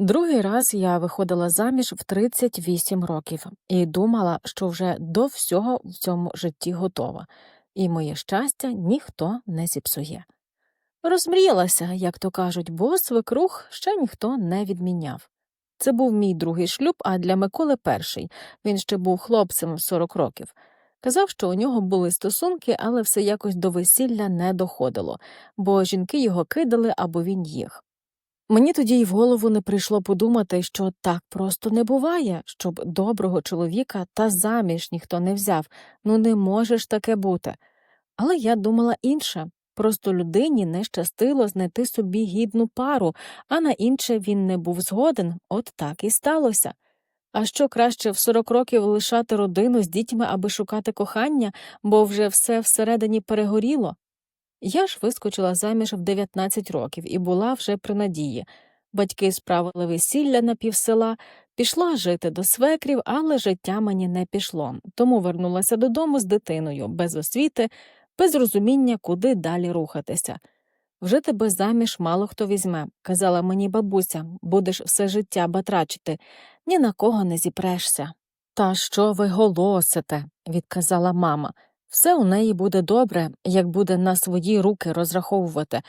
Другий раз я виходила заміж в 38 років і думала, що вже до всього в цьому житті готова, і моє щастя ніхто не зіпсує. Розмріялася, як то кажуть, бо свекрух ще ніхто не відміняв. Це був мій другий шлюб, а для Миколи перший. Він ще був хлопцем в 40 років. Казав, що у нього були стосунки, але все якось до весілля не доходило, бо жінки його кидали або він їх. Мені тоді й в голову не прийшло подумати, що так просто не буває, щоб доброго чоловіка та заміж ніхто не взяв. Ну не може ж таке бути. Але я думала інше. Просто людині не щастило знайти собі гідну пару, а на інше він не був згоден, от так і сталося. А що краще в 40 років лишати родину з дітьми, аби шукати кохання, бо вже все всередині перегоріло? Я ж вискочила заміж в 19 років і була вже при надії. Батьки справили весілля на півсела, пішла жити до свекрів, але життя мені не пішло, тому вернулася додому з дитиною, без освіти, без розуміння, куди далі рухатися. Вже тебе заміж мало хто візьме, казала мені бабуся, будеш все життя батрачити, ні на кого не зіпрешся. Та що ви голосите, відказала мама. Все у неї буде добре, як буде на свої руки розраховувати.